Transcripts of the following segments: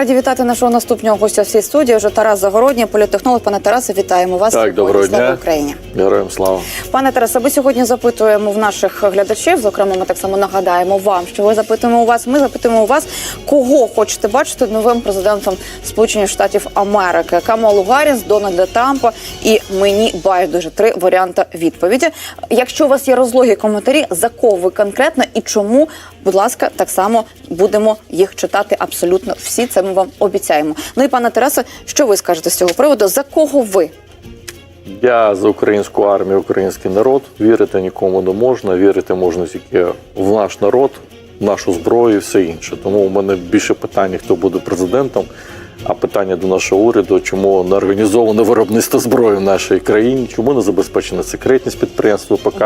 раді вітати нашого наступного гостя в цій студії. Вже Тарас Загородній, політтехнолог. Пане Тарасе, вітаємо вас. Так, доброго Слава. Україні. Героям слава. Пане Тарасе, ми сьогодні запитуємо в наших глядачів. Зокрема, ми так само нагадаємо вам, що ви запитуємо у вас. Ми запитуємо у вас, кого хочете бачити новим президентом Сполучених Штатів Америки: Камалу Гарріс, Дональда Трампа і мені байдуже три варіанти відповіді. Якщо у вас є розлогі коментарі, за кого ви конкретно і чому, будь ласка, так само будемо їх читати абсолютно всі. Це ми вам обіцяємо. Ну і пане Тарасе, що ви скажете з цього приводу? За кого ви? Я за українську армію, український народ. Вірити нікому не можна. Вірити можна тільки в наш народ, в нашу зброю і все інше. Тому у мене більше питань, хто буде президентом. А питання до нашого уряду, чому не організоване виробництво зброї в нашій країні, чому не забезпечена секретність підприємств ВПК,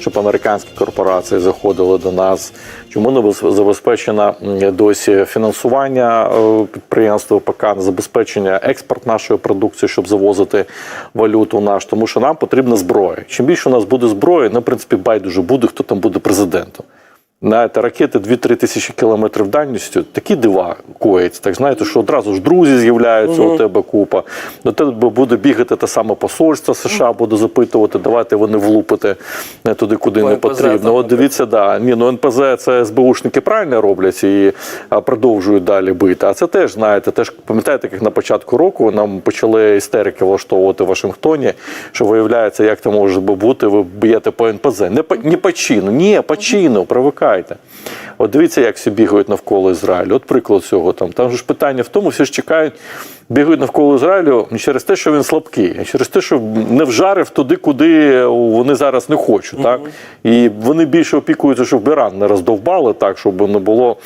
щоб американські корпорації заходили до нас, чому не забезпечено досі фінансування е, підприємств ВПК, не забезпечення експорт нашої продукції, щоб завозити валюту наш, тому що нам потрібна зброя. Чим більше у нас буде зброї, ну, в принципі, байдуже буде, хто там буде президентом. Знаєте, ракети 2-3 тисячі кілометрів дальністю, такі дива коїться. Так знаєте, що одразу ж друзі з'являються у тебе купа. До тебе буде бігати те саме посольство США, буде запитувати, давайте вони влупити не туди, куди По не НПЗ потрібно. От дивіться, да. Ні, ну НПЗ це СБУшники правильно роблять і продовжують далі бити. А це теж, знаєте, теж пам'ятаєте, як на початку року нам почали істерики влаштовувати в Вашингтоні, що виявляється, як це може бути, ви б'єте по НПЗ. Не по, не по чину, ні, по чину, привикайте. От дивіться, як всі бігають навколо Ізраїлю. От приклад цього там. Там ж питання в тому, всі ж чекають, бігають навколо Ізраїлю не через те, що він слабкий, а через те, що не вжарив туди, куди вони зараз не хочуть. Так? І вони більше опікуються, щоб Іран не роздовбали так, щоб не було.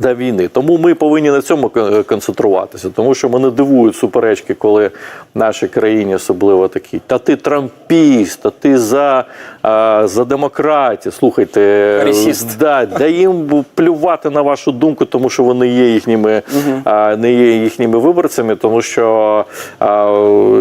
До війни, тому ми повинні на цьому концентруватися, тому що мене дивують суперечки, коли в нашій країні особливо такі. Та ти трампіст, та ти за, а, за демократію. Слухайте, Харісіст. да, да їм плювати на вашу думку, тому що вони є їхніми, а, не є їхніми виборцями, тому що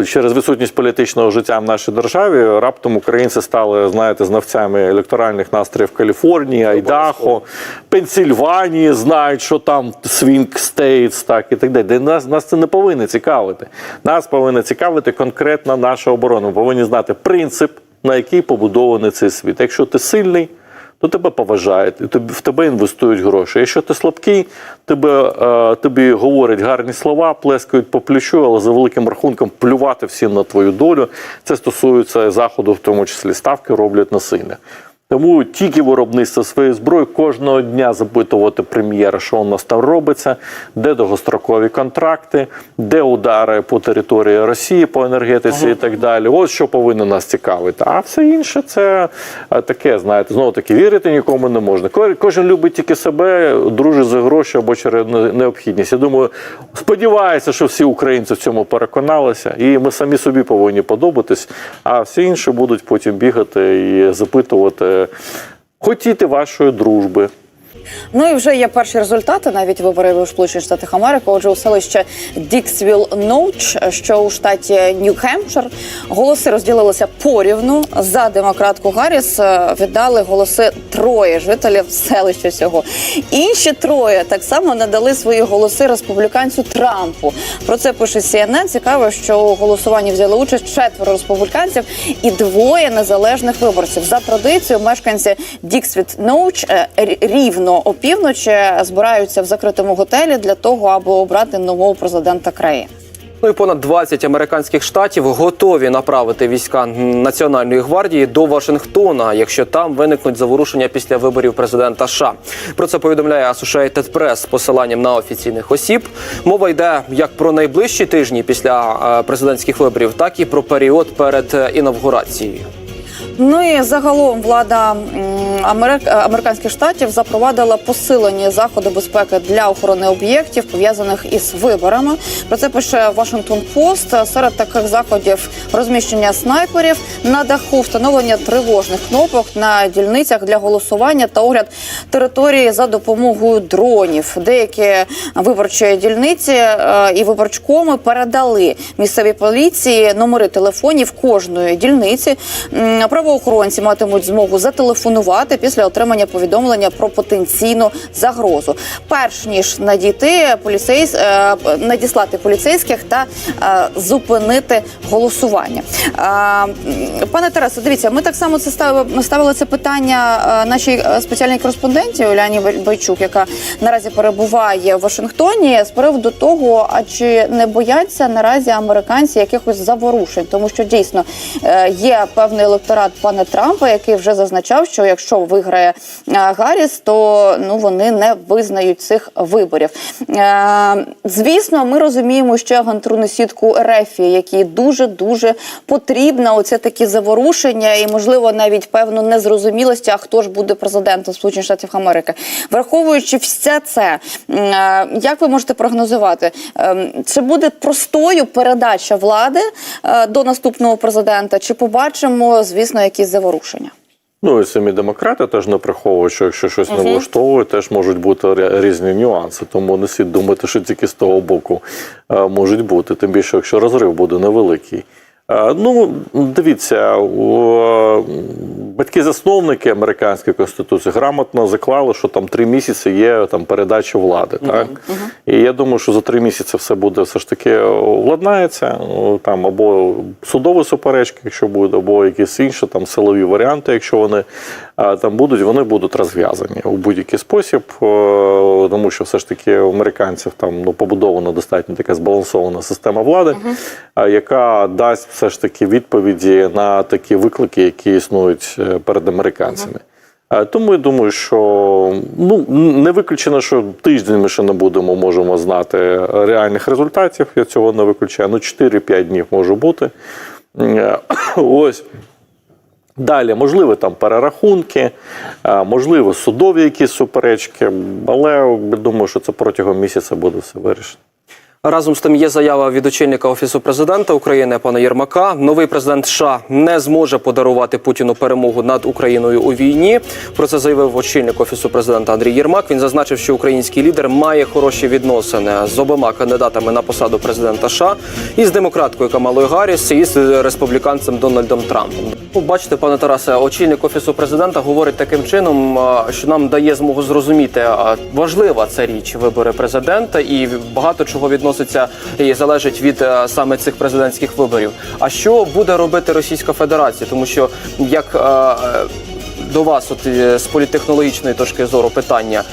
через відсутність політичного життя в нашій державі раптом українці стали, знаєте, знавцями електоральних настроїв Каліфорнії, Айдахо, Пенсільванії, знають, що там свінг стейтс, так і так далі. Нас, нас це не повинно цікавити. Нас повинна цікавити конкретна наша оборона. Ми повинні знати принцип, на який побудований цей світ. Якщо ти сильний, то тебе поважають, і в тебе інвестують гроші. Якщо ти слабкий, тебе, е, тобі говорять гарні слова, плескають по плечу, але за великим рахунком плювати всім на твою долю. Це стосується заходу, в тому числі ставки роблять насильно. Тому тільки виробництво своєї зброї кожного дня запитувати прем'єра, що у нас там робиться, де довгострокові контракти, де удари по території Росії по енергетиці і так далі. Ось що повинно нас цікавити. А все інше це е, таке, знаєте, знову таки вірити нікому не можна. Кожен любить тільки себе, дружить за гроші або через необхідність. Я думаю, сподіваюся, що всі українці в цьому переконалися, і ми самі собі повинні подобатись, а всі інші будуть потім бігати і запитувати, хотіти вашої дружби. Ну і вже є перші результати, навіть вибори в Сполучених Штатах Америки. Отже, у селище Діксвіл Ноуч, що у штаті Нью-Хемпшир, голоси розділилися порівну. За демократку Гарріс е, віддали голоси троє жителів селища цього. Інші троє так само надали свої голоси республіканцю Трампу. Про це пише CNN. Цікаво, що у голосуванні взяли участь четверо республіканців і двоє незалежних виборців. За традицією, мешканці Діксвіт Ноуч е, рі- рівно опівночі збираються в закритому готелі для того, аби обрати нового президента країни. Ну і понад 20 американських штатів готові направити війська Національної гвардії до Вашингтона, якщо там виникнуть заворушення після виборів президента США. Про це повідомляє Associated Press з посиланням на офіційних осіб. Мова йде як про найближчі тижні після е, президентських виборів, так і про період перед е, інавгурацією. Ну і загалом влада американських штатів запровадила посилені заходи безпеки для охорони об'єктів пов'язаних із виборами. Про це пише Washington Post. Серед таких заходів розміщення снайперів на даху, встановлення тривожних кнопок на дільницях для голосування та огляд території за допомогою дронів. Деякі виборчі дільниці е, і виборчкоми передали місцевій поліції номери телефонів кожної дільниці. М, правоохоронці матимуть змогу зателефонувати після отримання повідомлення про потенційну загрозу, перш ніж надійти поліцейсь, е, надіслати поліцейських та е, зупинити голосування. Е, Пане Тарасе, дивіться, ми так само це ставили, ставили це питання нашій спеціальній кореспонденті Уляні Байчук, яка наразі перебуває в Вашингтоні, з приводу того, а чи не бояться наразі американці якихось заворушень, тому що дійсно є певний електорат пана Трампа, який вже зазначав, що якщо виграє е, Гарріс, то ну вони не визнають цих виборів. Е, Звісно, ми розуміємо ще агентурну сітку Рефі, які дуже дуже потрібна. Оце такі заворушення, і можливо навіть певну незрозумілості, а хто ж буде президентом Сполучених Штатів Америки, враховуючи все це, е, як ви можете прогнозувати, ем, чи буде простою передача влади до наступного президента, чи побачимо, звісно, якісь заворушення? Ну і самі демократи теж не приховують, що якщо щось не влаштовує, теж можуть бути різні нюанси. Тому не слід думати, що тільки з того боку е, можуть бути. Тим більше, якщо розрив буде невеликий. Е, Ну, дивіться, батьки-засновники американської конституції грамотно заклали, що там три місяці є там передача влади. Так і я думаю, що за три місяці все буде все ж таки владнається. Там або судові суперечки, якщо буде, або якісь інші там силові варіанти, якщо вони там будуть, вони будуть розв'язані у будь-який спосіб, тому що все ж таки у американців там ну побудована достатньо така збалансована система влади, а, яка дасть все ж таки відповіді на такі виклики, які існують е, перед американцями. Е, Тому я думаю, що ну не виключено, що тиждень ми ще не будемо можемо знати реальних результатів. Я цього не виключаю. Ну 4-5 днів може бути. Е, Ось. Далі, можливо, там перерахунки, можливо, судові якісь суперечки, але я думаю, що це протягом місяця буде все вирішено. Разом з тим є заява від очільника офісу президента України пана Єрмака. Новий президент США не зможе подарувати Путіну перемогу над Україною у війні. Про це заявив очільник офісу президента Андрій Єрмак. Він зазначив, що український лідер має хороші відносини з обома кандидатами на посаду президента США і з демократкою Камалою Гарріс, і з республіканцем Дональдом Трампом. Бачите, пане Тарасе, очільник офісу президента говорить таким чином, що нам дає змогу зрозуміти, важлива ця річ вибори президента, і багато чого відноситься і залежить від е, саме цих президентських виборів. А що буде робити Російська Федерація? Тому що як е, е, до вас, от з політехнологічної точки зору, питання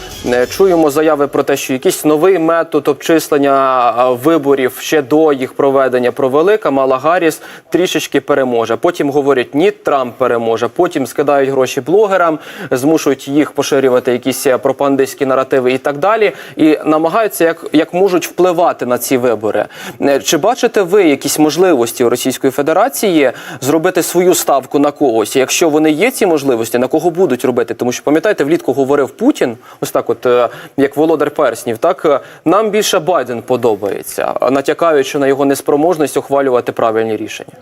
чуємо заяви про те, що якийсь новий метод обчислення е, виборів ще до їх проведення провели. Камала Гарріс трішечки переможе. Потім говорять, ні, Трамп переможе. Потім скидають гроші блогерам, змушують їх поширювати якісь е, пропагандистські наративи і так далі. І намагаються як, як можуть впливати на ці вибори. Е, Чи бачите ви якісь можливості у Російської Федерації зробити свою ставку на когось? Якщо вони є ці можливості, на кого будуть робити? Тому що пам'ятаєте, влітку говорив Путін, ось так, от е, як володар перснів, так е, нам більше Байден подобається, натякаючи на його неспроможність ухвалювати правильні рішення.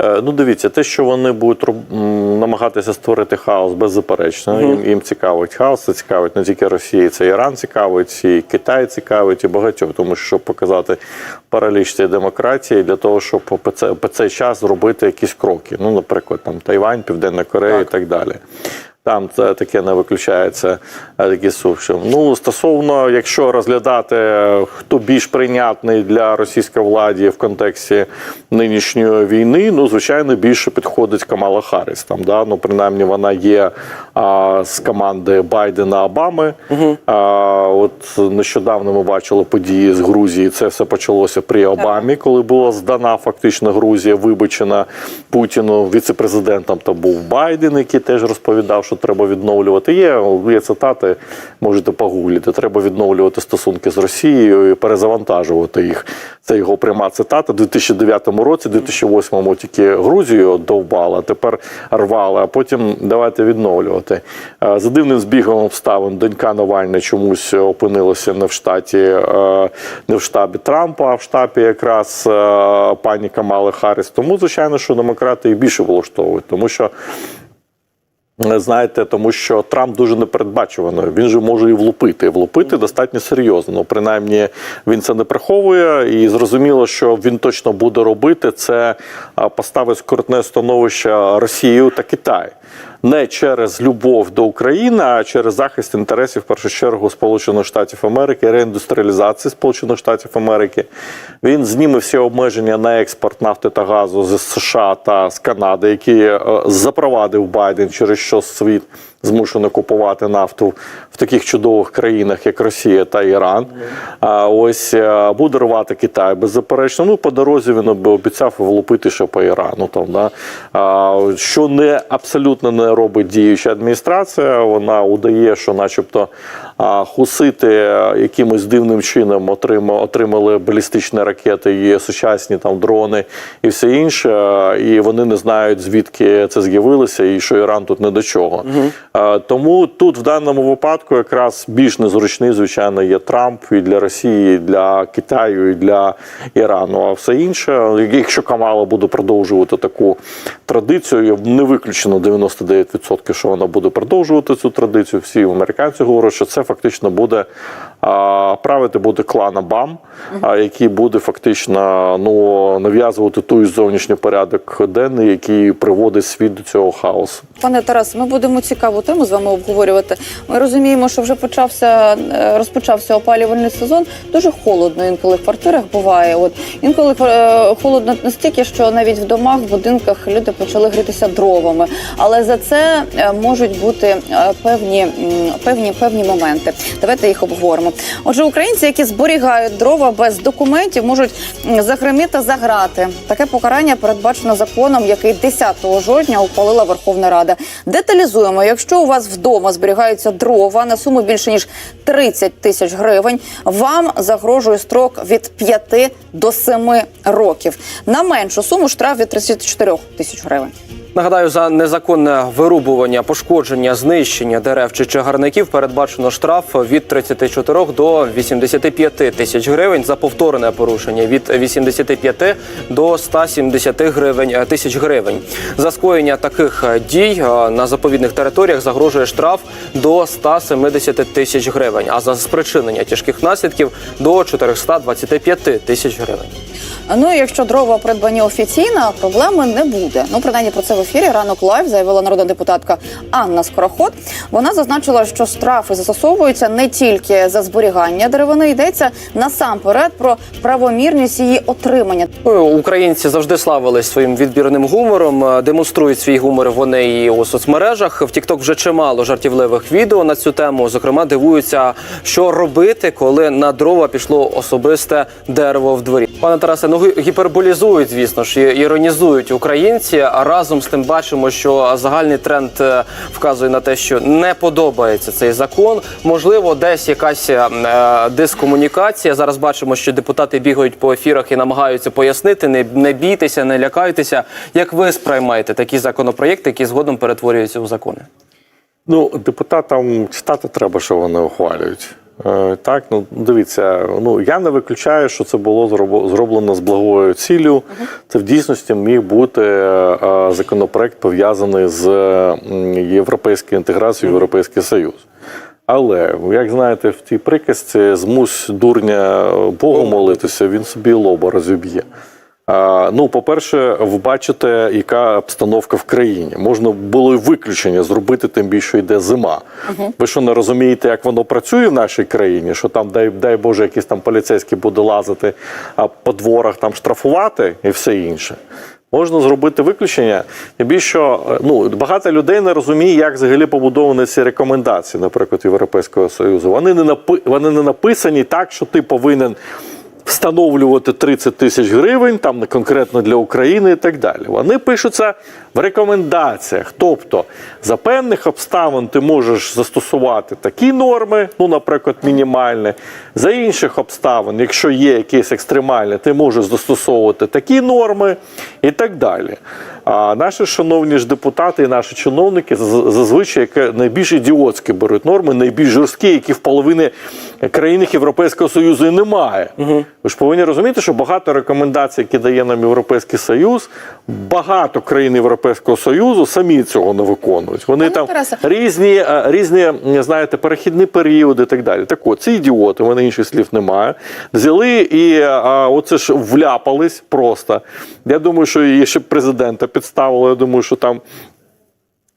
Е, Ну, дивіться, те, що вони будуть роб- намагатися створити хаос, беззаперечно. Їм, їм цікавить хаос, це цікавить не тільки Росії, це Іран цікавить, і Китай цікавить, і багатьох, тому що щоб показати параліч цієї демократії для того, щоб по цей, по цей час зробити якісь кроки. Ну, наприклад, там Тайвань, Південна Корея Так. і так далі. Там це таке не виключається такі суші. Ну стосовно, якщо розглядати, хто більш прийнятний для російської влади в контексті нинішньої війни, ну звичайно більше підходить Камала Харріс. Там да ну принаймні вона є а, з команди Байдена Обами. А, от нещодавно ми бачили події з Грузії. Це все почалося при Обамі, коли була здана фактично Грузія, вибачена Путіну. Віце-президентом там був Байден, який теж розповідав, що треба відновлювати. Є, є цитати, можете погуглити. Треба відновлювати стосунки з Росією і перезавантажувати їх. Це його пряма цитата. У 2009 році, 2008 тільки Грузію довбала, тепер рвали, а потім давайте відновлювати. Е, За дивним збігом обставин донька Навальна чомусь опинилася не в штаті, е, не в штабі Трампа, а в штабі якраз е, пані Камали Харріс. Тому, звичайно, що демократи їх більше влаштовують, тому що Знаєте, тому що Трамп дуже непередбачувано. Він же може і влупити. Влупити достатньо серйозно. Ну, принаймні, він це не приховує, і зрозуміло, що він точно буде робити це поставить скрутне становище Росію та Китай. Не через любов до України, а через захист інтересів в першу чергу Сполучених Штатів Америки, реіндустріалізації Сполучених Штатів Америки. Він зніме всі обмеження на експорт нафти та газу з США та з Канади, які е, запровадив Байден, через що світ змушений купувати нафту в таких чудових країнах, як Росія та Іран. А ось е, буде рвати Китай беззаперечно. Ну по дорозі він об- обіцяв влупити ще по Ірану. Там да що не абсолютно не робить діюча адміністрація. Вона удає, що, начебто, хусити е, якимось дивним чином отримали, балістичні ракети і сучасні там дрони і все інше. І вони не знають звідки це з'явилося, і що Іран тут не до чого. Е, Тому тут в даному випадку якраз більш незручний, звичайно, є Трамп і для Росії, і для Китаю, і для Ірану. А все інше, якщо Камала буде продовжувати таку традицію, не виключено 99%, що вона буде продовжувати цю традицію. Всі американці говорять, що це фактично буде правити буде клан Абам, який буде фактично ну нав'язувати той зовнішній порядок денний, який приводить світ до цього хаосу. Пане Тарас, ми будемо цікаву тему з вами обговорювати. Ми розуміємо, що вже почався е, розпочався опалювальний сезон. Дуже холодно інколи в квартирах буває. От інколи е, холодно настільки, що навіть в домах, в будинках люди почали грітися дровами. Але за це е, можуть бути певні певні певні моменти. Давайте їх обговоримо. Отже, українці, які зберігають дрова без документів, можуть загриміти за грати. Таке покарання передбачено законом, який 10 жовтня ухвалила Верховна Рада. Деталізуємо, якщо у вас вдома зберігаються дрова на суму більше ніж 30 тисяч гривень, вам загрожує строк від 5 до 7 років. На меншу суму штраф від 34 тисяч гривень. Нагадаю, за незаконне вирубування, пошкодження, знищення дерев чи чагарників передбачено штраф від 34 до 85 тисяч гривень за повторне порушення від 85 до 170 гривень е, тисяч гривень. За скоєння таких е, дій е, на заповідних територіях загрожує штраф до 170 тисяч гривень, а за спричинення тяжких наслідків до 425 тисяч гривень. Ну якщо дрова придбані офіційно, проблеми не буде. Ну, принаймні про це в ефірі ранок лайв заявила народна депутатка Анна Скороход. Вона зазначила, що штрафи застосовуються не тільки за зберігання деревини, йдеться насамперед про правомірність її отримання. Ну, Українці завжди славились своїм відбірним гумором. е, Демонструють свій гумор вони і у соцмережах. В TikTok вже чимало жартівливих відео на цю тему. Зокрема, дивуються, що робити, коли на дрова пішло особисте дерево в дворі. Пане Тарасе, ну гіперболізують, звісно ж, іронізують українці. А разом з тим бачимо, що загальний тренд е, вказує на те, що не подобається цей закон. Можливо, десь якась е, дискомунікація. Зараз бачимо, що депутати бігають по ефірах і намагаються пояснити. Не, не бійтеся, не лякайтеся. Як ви сприймаєте такі законопроєкти, які згодом перетворюються у закони? Ну, депутатам читати треба, що вони ухвалюють. Е, Так, ну дивіться, ну я не виключаю, що це було зроблено з благою ціллю. Це в дійсності міг бути е, е, законопроект пов'язаний з європейською інтеграцією в Європейський Союз. Але, як знаєте, в тій приказці змусь дурня Богу молитися, він собі лоба розіб'є. Ну, по-перше, ви бачите, яка обстановка в країні. Можна було й виключення зробити, тим більше йде зима. Ви що не розумієте, як воно працює в нашій країні? Що там, дай, дай Боже, якийсь там поліцейський буде лазити а по дворах там штрафувати і все інше. Можна зробити виключення. Тим більше, ну, багато людей не розуміє, як взагалі побудовані ці рекомендації, наприклад, Європейського Союзу. Вони не напи... вони не написані так, що ти повинен встановлювати 30 тисяч гривень, там конкретно для України і так далі. Вони пишуться в рекомендаціях. Тобто, за певних обставин ти можеш застосувати такі норми, ну, наприклад, мінімальні. За інших обставин, якщо є якісь екстремальні, ти можеш застосовувати такі норми і так далі. А наші шановні ж депутати і наші чиновники зазвичай найбільш ідіотські беруть норми, найбільш жорсткі, які в половини країн Європейського Союзу і немає. Ви ж повинні розуміти, що багато рекомендацій, які дає нам Європейський Союз, багато країн Європейського Союзу самі цього не виконують. Вони Пане там Тарасе. різні, е, різні, знаєте, перехідні періоди і так далі. Так от, ці ідіоти, у мене інших слів немає. Взяли і а, оце ж вляпались просто. Я думаю, що і ще президента підставили. Я думаю, що там.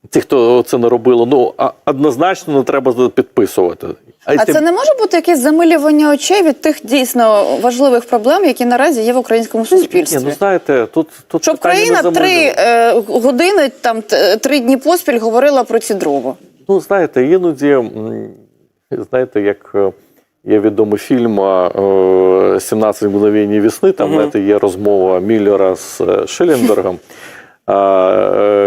Ті, хто це не робило, ну а- однозначно не треба підписувати. А тим- це не може бути якесь замилювання очей від тих дійсно важливих проблем, які наразі є в українському Ні, суспільстві. ну знаєте, тут, тут Щоб країна не три е, години, там три дні поспіль говорила про ці дрова. Ну, знаєте, іноді, знаєте, як е, є відомий фільм е, «17 мгновень весни, там, знаєте, є розмова Міллера з е, А,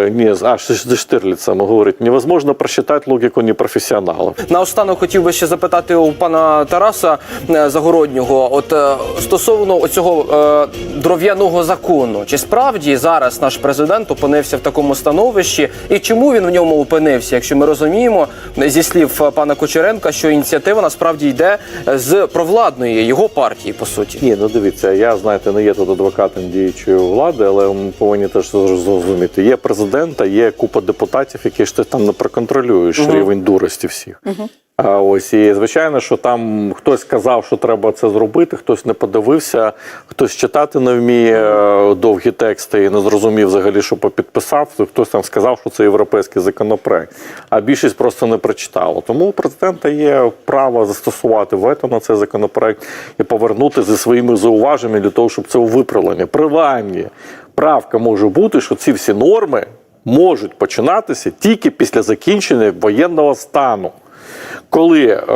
е, ні, з- а, Штирліцем говорить, невозможно просчитати логіку непрофесіоналів. Наостанок хотів би ще запитати у пана Тараса е, Загороднього. От е, стосовно цього дров'яного закону, чи справді зараз наш президент опинився в такому становищі, і чому він в ньому опинився? Якщо ми розуміємо зі слів пана Кучеренка, що ініціатива насправді йде з провладної його партії, по суті. Ні, ну дивіться, я знаєте, не є тут адвокатом діючої влади, але ми повинні теж зрозуміти. Є президент, а є купа депутатів, які ж ти там не проконтролюєш рівень дурості всіх. А ось і звичайно, що там хтось сказав, що треба це зробити, хтось не подивився, хтось читати не вміє е, довгі тексти і не зрозумів взагалі, що попідписав. Хтось там сказав, що це європейський законопроект. А більшість просто не прочитала. Тому у президента є право застосувати вето на цей законопроект і повернути зі своїми зауваженнями для того, щоб це виправлення. Принаймні, правка може бути, що ці всі норми можуть починатися тільки після закінчення воєнного стану. Коли е,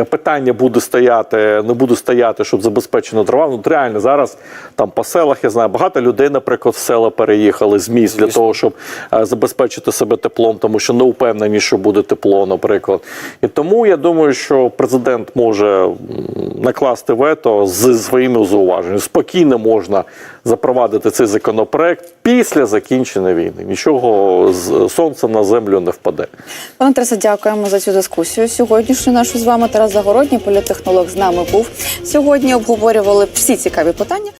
е, питання буде стояти, не буде стояти, щоб забезпечено дрова, ну реально зараз там по селах я знаю, багато людей, наприклад, в села переїхали з міст для того, щоб е, забезпечити себе теплом, тому що не впевнені, що буде тепло, наприклад. І тому я думаю, що президент може накласти вето з своїми зауваженнями. Спокійно можна запровадити цей законопроект після закінчення війни. Нічого з сонця на землю не впаде. Пане Тарасе, дякуємо за цю дискусію. Сьогоднішню нашу з вами Тарас Загородній, політтехнолог з нами був. Сьогодні обговорювали всі цікаві питання.